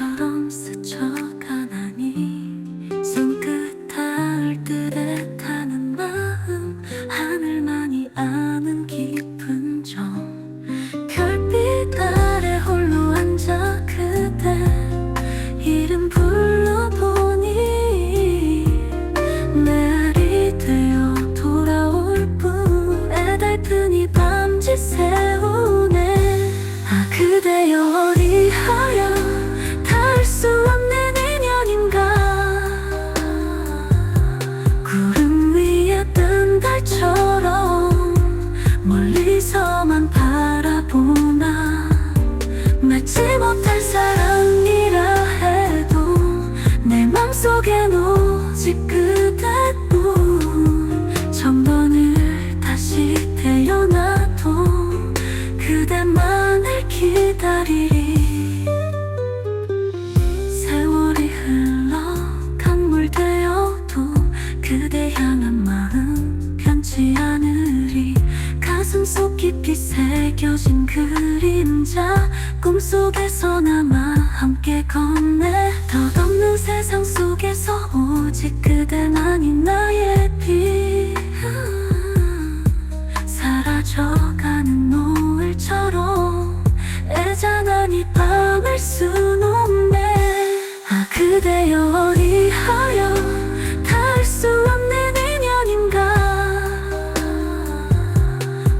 처럼 스쳐가나니 손끝 닿을 듯에 타는 마음 하늘만이 아는 깊은 정 별빛 아래 홀로 앉아 그대 이름 불러보니 내 알이 되어 돌아올 뿐 애달픈이 밤새 세우네. 아 그대여 어디 하여 그대만을 기다리리. 세월이 흘러 강물 되어도 그대 향한 마음 변치 않으리. 가슴 속 깊이 새겨진 그림자 꿈속에서나마 함께 건네. 덧없는 세상 속에서 오직 그대만이 나의 빛. 사라져 순 없네. 아 그대여 어리하여 닿을 수 없는 인연인가?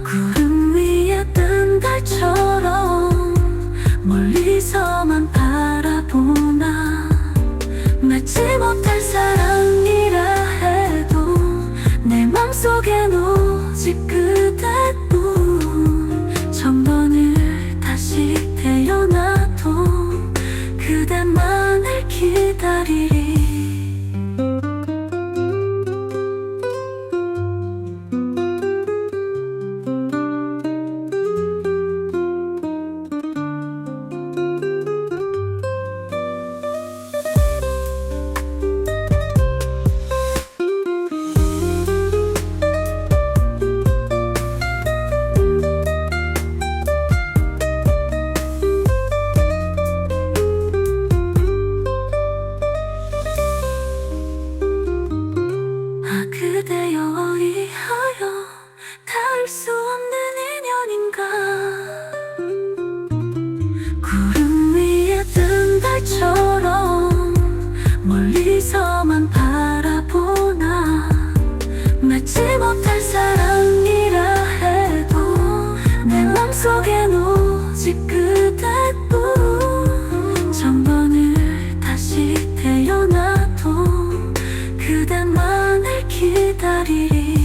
구름 위에 뜬 달처럼 멀리서만 바라보나? 맺지 못할 사랑이라 해도 내 맘속엔 오직 그 멀리서만 바라보나 맺지 못할 사랑이라 해도 내 맘속엔 오직 그대뿐 천번을 다시 태어나도 그대만을 기다리리